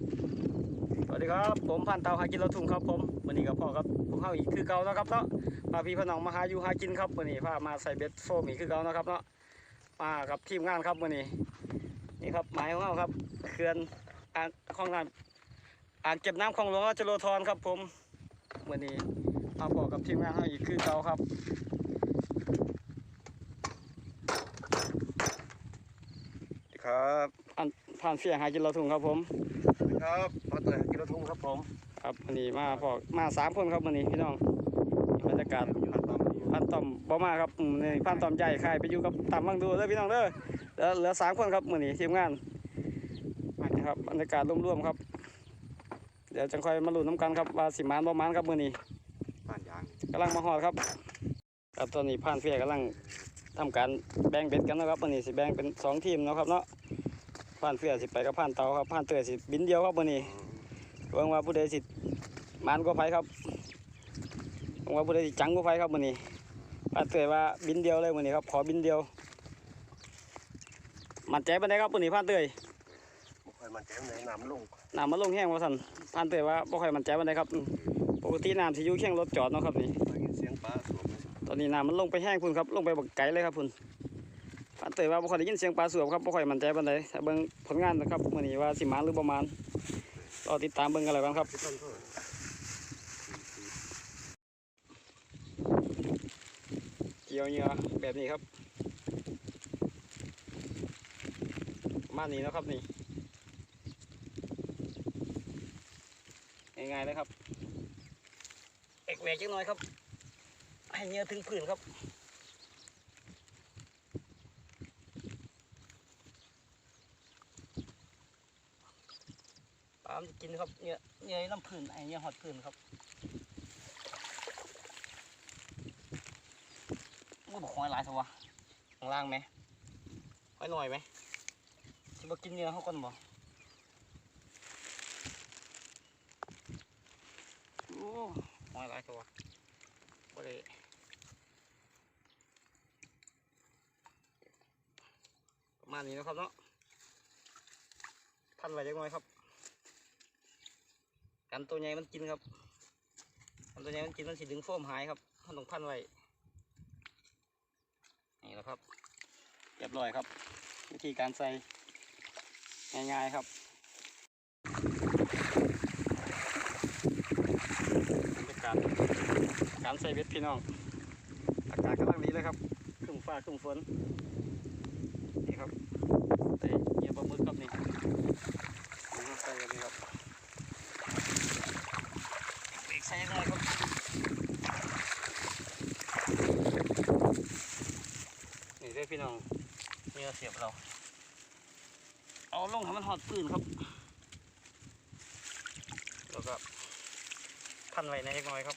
สวัสดีครับ ผมพันเตาหากินราทุ่งครับผมวันนี้กับพ่อครับพวกเข้าอีกคือเก่านะครับเนาะพาพี่พน้องมาหาอยู่หากินครับวันนี้พามาใส่เบ็ดโฟมอีกคือเก่านะครับเนาะมากับทีมงานครับวันนี้ นี่ครับหมายของเราครับเขื่อนอ่างคลองน้ำอ่างเก็บน้ำคลองหลวงราชโลธรครับ ผมวันนี้มาพอกับทีมงานเข้าอีกคือเก่าครับครับอัน ผ่านเสียหากินเราทุ่งครับผมครับมาเตยกิโลทุ่งครับผม ครับวันนี้มาพอมาสามคนครับวันนี้พี่น้องบรรยากาศอยู่ครับพันต่อมบ่มาครับอืมนี่พันต่อมใหญ่ใครไปอยู่กับตามบังดูเด้อพี่น้องเด้อเหลือเหลือสามคนครับมื้อนี้ทีมงานนี่ครับบรรยากาศร่วมๆครับ เดี๋ยวจังค่อยมาลุ้นน้ำกันครับว่าสิมานบ่มานครับมื้อนี้ผ่านยางกำลังมาฮอดครับครับตอนนี้ผ่านเฟียกำลังทำการแบ่งเบ็ดกันนะครับมื้อนี้สิแบ่งเป็นสองทีมเนาะครับเนาะ ผ่านเฟียสิไปกับผ่านเตาครับผ่านเตยสิบินเดียวครับมื้อนี้หวังว่าผู้ใดสิมานกว่าไผครับหวังว่าผู้ใดสิจังกว่าไผครับมื้อนี้ป้าเตยว่าบินเดียวเลยวันนี้ครับ ขอบินเดียว มันใจปันไดครับวันนี้พานเตยบ่ค่อยมันแจ้งในน้ำลงน้ำมันลงแห้งว่าสันพานเตยว่าบ่ค่อยมันใจปันไดครับอืมปกติน้ำที่อยู่เคียงรถจอดเนาะครับนี่ได้ยินเสียงปลาสวมตอนนี้น้ำมันลงไปแห้งพุ่นครับ ลงไปบักไกลเลยครับพุ่น พานเตยว่าบ่ค่อยได้ยินเสียงปลาสวบครับบ่ค่อยมันใจปันไดถ้าเบิ่งผลงานนะครับวันนี้ว่าสิมานหรือบ่มานรอติดตามเบิ่งกันแล้วกันครับเกี่ยวเหยื่อแบบนี้ครับมานี้นะครับนี่ง่ายๆเลยครับเอกแหวกจังน่อยครับให้เหยื่อถึงพื้นครับ ปลามันจะกิน ครับเหยื่อเหยื่อน้ำพื้นไอ้เหยื่อหอดพื้นครับมันบอกหอยหลายสวะข้างล่างไหมหอยหน่อยไหมจะมากินเนื้อเขาก่อนบ่โอ้หอยหลายสัวะบ่ได้ประมาณนี้นะครับเนาะพันไว้เล็กน้อยครับ กันตัวใหญ่มันกินครับกันตัวใหญ่มันกินมันสิดึงโฟมหายครับมันต้องพันไว้นี่แหละครับเรียบร้อยครับ วิธีการใส่ง่ายๆครับบรรยากาศการใส่เบ็ดพี่น้องอากาศกำลังดีเลยครับครึ้มฟ้าครึ้มฝนนี่ครับใส่เยื่อปลาหมึกครับนี่นี่ครับใส่แบบนี้ครับเบรกใส่หน่อยครับ นี่เด้อพี่น้องนี่เราเสียบเรา เอาลงให้มันหอดปืนครับ แล้วก็พันไว้ในเล็กน้อยครับ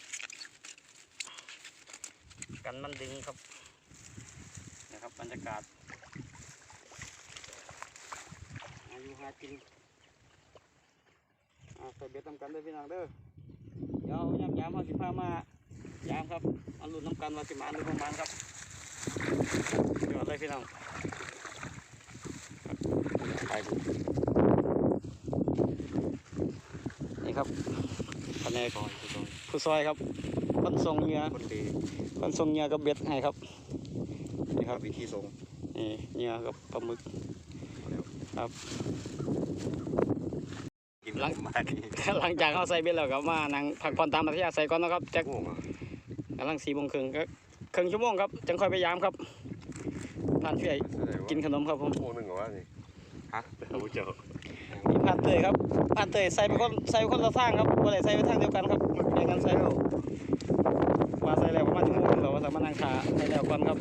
กันมันดึงครับ นะครับบรรยากาศอายุหากินอ่าใส่เบ็ดทำกันเด้อพี่น้องเด้อ เดี๋ยวยามยามๆเขาสิพามายามครับมาลุ้นน้ำกันว่าสิมาหรือประมาณครับยอดเลยพี่น้อง ไปดูนี่ครับคะแนนซอยที่ซอยผู้ซอยครับคนทรงเหงื่อคนดีคนทรงเหงื่อกับเบ็ดให้ครับนี่คครัรับบวิธีส่งนี่เหงื่อกับปลาหมึกครับกินหลังมาดีหลังจากเขาใส่เบ็ดแล้วก็มานั่งพักผ่อนตามอัธยาศัยก่อนนะครับจากโง่อะกำลังสี่โมงครึ่งก็ครึ่งชั่วโมงครับจังค่อยไปยามครับผ่านเฟียกินขนมครับผมชั่วโมงหนึ่งเหรอวะนี่ ฮะเราเจอนี่ผ่านเตยครับผ่านเตยใส่ไปคนใส่ไปคนละทางครับบ่ได้ใส่ไปทางเดียวกันครับแยกกันใส่แล้วว่าใส่แล้วประมาณชั่วโมงหนึงแล้วว่าสามารถนั่งขาใส่แล้วก่อนครับ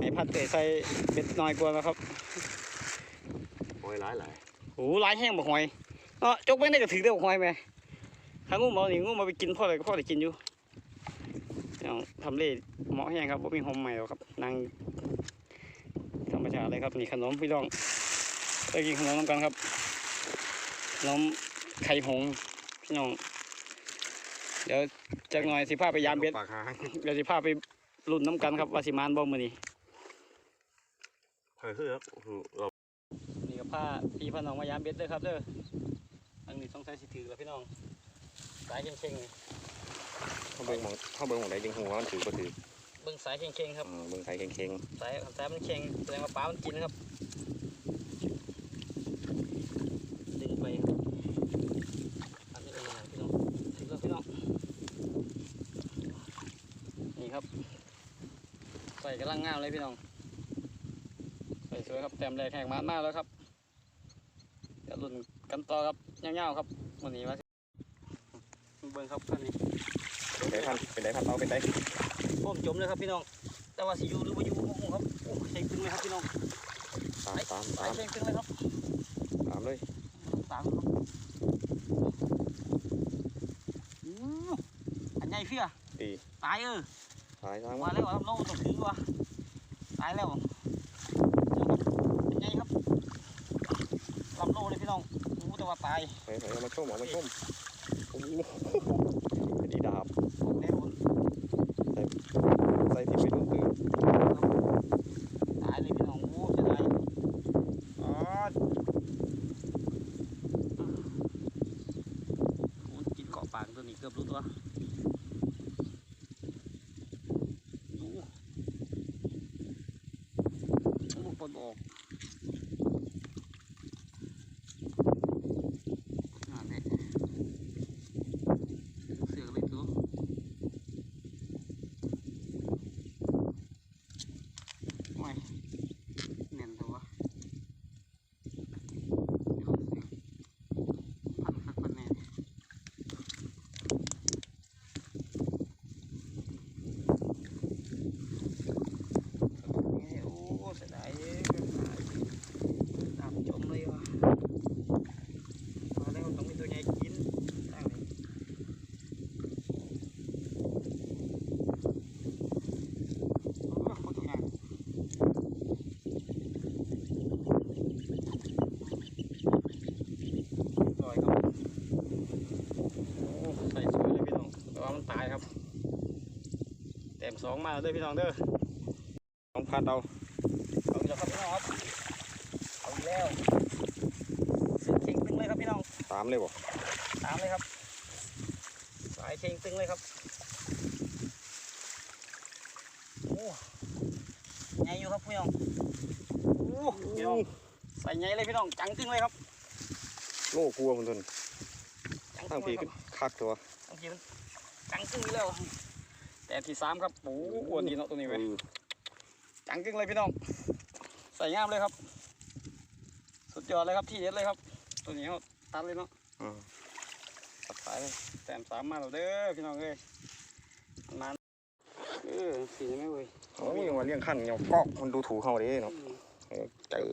ให้ผ่านเตยใส่เบ็ดน้อยกว่านะครับโอ้ยหลายหลายโอ้หลายแห้งบ่หอยเนาะจกไปได้ก็ถือได้บ่หอยแม่ถ้างูมาหนีงูมาไปกินพ่อเลยก็พ่อได้กินอยู่ยังทำเลเหมาะแห้งครับบ่มีหอมใหม่หรอกครับนั่งธรรมชาติเลยครับนี่ขนมพี่น้อง ไปกินขนมน้ำกันครับขนมไข่หงส์พี่น้อง เดี๋ยวจักหน่อยสิพาไปยามเบ็ดปากหางเดี๋ยวสิพาไปรุ่นน้ำกันครับว่าสิมานบ่มื้อนี้เฮ้ยเฮ้ยเรานี่ก็พาพี่พาน้องมายามเบ็ดเด้อครับเด้ออันนี้ต้องใช้สิถือแล้วพี่น้องสายเข่งๆนี่เขาเบิ่งหมองเขาเบิ่งหมองใดจึงหัวมันถือก็ถือเบิ่งสายเข่งๆครับอืมเบิ่งไทยเข่งสายสายมันเข่งแสดงว่าปลามันกินครับดึงไปครับอันนี้เป็นยังไงพี่น้องถือแล้วพี่น้องนี่ ครับ ใส่กำลังงามเลยพี่น้อง ใส่สวยครับแต้มแรกแข่งมามากแล้วครับเดี๋ยวลุ้นกันต่อครับยาวๆครับวันนี้มาเบิ่งครับอันนี้ๆเป็นไดพันเป็นไดพันเอาเป็นไดโผมจมเลยครับพี่น้อง แต่ว่าสิอยู่หรือว่าอยู่บ่ฮู้ครับโอ้เช็งตึงเลยครับพี่น้องตามตามสาตายมเช็งตึงเลยครับตามเลยตามครับอู้อันใหญ่เฟี้ยดีตายเออ ตายทางมามาแล้วครับน้องต้องถือว่ะตายแล้วเจ้าครับอันใหญ่ครับลำโลเลยพี่น้องอู้แต่ว่าตายไปไปเอามาชมเอามาชมโอ้โหดีดาบแน่นอนใส่ที่ไปดูตื่นตายเลยพี่น้องอู้จะตายอ๋อโอ้กินเกาะปากตัวนี้เกือบรู้ตัว ดู ลูกปนออกนั่นแหละเสือกเลยตัวไม่เน่นตัวพันคักพันแน่โอ้เสียดายเอ้ยตามจมเลยว่ะมาแล้วต้องมีตัวใหญ่กินตั้งนี่โอ้โหตัวใหญ่ลอยครับโอ้ใส่สวยเลยพี่น้องแต่ว่ามันตายครับแต้ มสองมาแล้วเด้อพี่น้องเด้อต้องพันเอาเอาอีกแล้วครับพี่น้องครับเอาอีกแล้วสึกเข่งตึงเลยครับพี่น้องตามเลยบ่ตามเลยครับ สายเข่งตึงเลยครับโอ้ใหญ่อยู่ครับพี่น้องโอ้พี่น้องใส่ใหญ่เลยพี่น้องจังตึงเลยครับโล่กลัวมันทนจังทั้ตึงงพีเลยคขึ้รับนคักตัวบางทีมันจังตึงอยู่แล้ว แต่ที่สามครับโอ้อ้วนดีเนาะตัวนี้เว้ยอืมจังกึ่งเลยพี่น้องใส่งามเลยครับ สุดยอดเลยครับที่เด็ดเลยครับ ตัวนี้เขาตัดเลยเนาะอืมตัดสายเลยแต้มสามมาแล้วเด้อพี่น้องเอ้ยมันมาเออสีไม่เว้ยโอ้ยมาเลี้ยงขั้นเงากอกมันดูถูกเขาเด้เนาะเออเจอ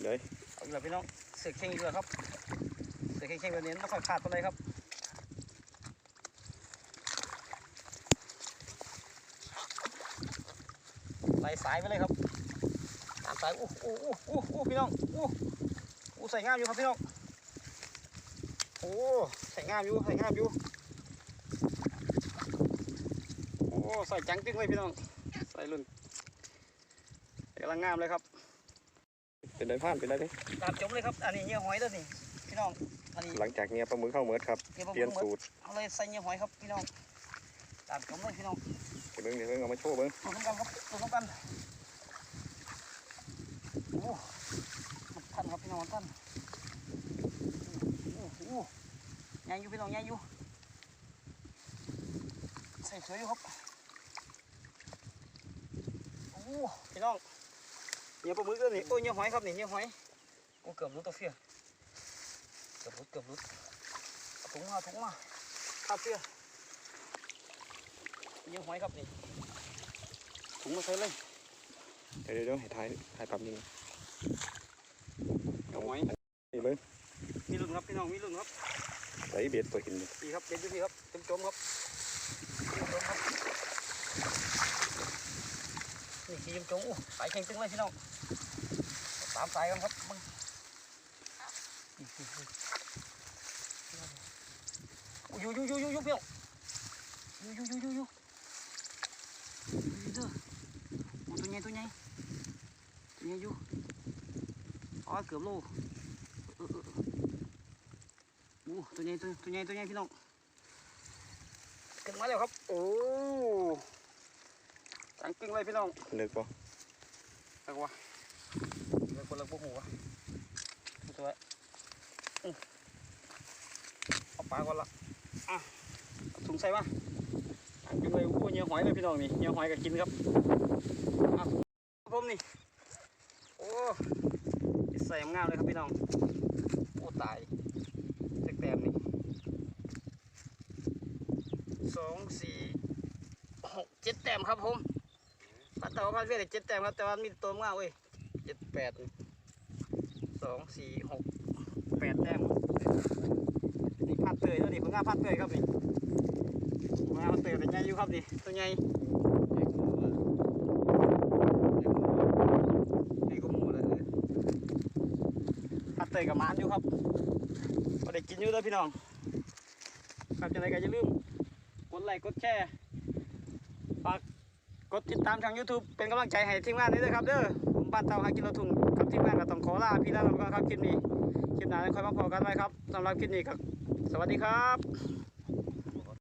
เดี๋ยวเอาอีกแล้วพี่น้องเสือกเข่งอีกแล้วครับเสือกเข่งๆแบบนี้ไม่ค่อยขาดตัวเลยครับ ไล่สายไปเลยครับตามสายอู้อู้อู้อู้อู้พี่น้องอู้อู้ใส่งามอยู่ครับพี่น้องโอ้ใส่งามอยู่ใส่งามอยู่โอ้ใส่จังตึ้งเลยพี่น้องใส่รุ่นใส่กำลังงามเลยครับ เป็นไดพันเป็นไดเด้ตามจมเลยครับอันนี้เงี้ยหอยตัวนี้พี่น้องอันนี้หลังจากเนี้ยปลาหมึกเข้าเมิดครับเงี้ยปลาเปลี่ยนหมึกหมดสูตรเอาเลยใส่เงี้ยหอยครับพี่น้อง ตามจมเลยพี่น้องเดี๋ยวเบิ่งเดี๋ยวเบิ่งเอามาโชว์เบิ่งตัวน้ำกันครับตัวน้ำกันโอ้มันทันครับพี่น้องมันทันโอ้โหใหญ่อยู่พี่น้องใหญ่อยู่ใส่สวยอยู่ครับโอ้พี่น้องเนี่ยปลาหมึกตัวนี้โอ้ยเนี่ยหอยครับนี่เนี่ยหอยโอ้เกือบรุดตัวเฟียเกือบรุดเกือบรุดเอาถุงมาเอาถุงมาข้าเฟีย เนี่ยหอยครับนี่ถุงมาใส่เลย เดี๋ยวเดี๋ยวเดี๋ยวให้ถ่ายถ่ายปั๊บยิงเนี่ยหอยนี่เบิ่งมีรุ่นครับพี่น้องมีรุ่นครับใส่เบ็ดตัวหินนี่ดีครับเด็ดดูสิครับเต็มจมครับเต็มจมครับนี่สีจมจมอู้สายแข็งตึงเลยพี่น้องสามสายกันครับมึงนี่นี่นี่โอ้ยอยู่อยู่อยู่อยู่อยู่พี่น้องอยู่อยู่อยู่อยู่อยู่อยู่เด้อโอ้ตัวให ญ่ตัวใหญ่ตัวใหญ่อยู่อ๋อเกือบโลเออเออเออตัวใหญ่ตัวตัวใหญ่ตัวใหญ่พี่น้องขึ้นมาแล้วครับ โอ้จังกิ้งเลยพี่น้องเลิกป่ะตักวะเลิกคนละพวกหัวตัวอื้อเอาปลาก่อนละอะเอาถุงใส่มา จังกิ้งเลยโอ้เนียวหอยเลยพี่น้องนี่เนียวหอยก็กินครับครับผมนี่โอ้ใส่งามเลยครับพี่น้องโอ้ตายเจ็กแต้มนี่สองสี่หกเจ็ดแต้มครับผมพัดเต่าพัดเวียดเจ็ดแต้มครับแต่ว่ามีตัวงามเว้ยเจ็ดแปดสองสี่หกแปดแต้มนี่พัดเตยแล้วนี่ผลงาพัดเตยครับนี่ ผลงาเตยแต่ใหญ่อยู่ครับนี่ตัวใหญ่นี่ก็หมูเลยถัดเตยกับมานอยู่ครับก็ได้กินอยู่แล้วพี่น้อง ครับจังไรก็อย่าลืมกดไลค์กดแชร์ฝากกดติดตามทาง YouTube เป็นกำลังใจให้ทีมงานนี้ด้วยครับเด้อผมบ้านเตาหากินเราทุ่งกับทีมงานก็ต้องขอลาพี่ลาไปก่อนครับคลิปนี้คลิปหน้าค่อยมาพอกันไว้ครับสำหรับคลิปนี้ครับ สวัสดีครับ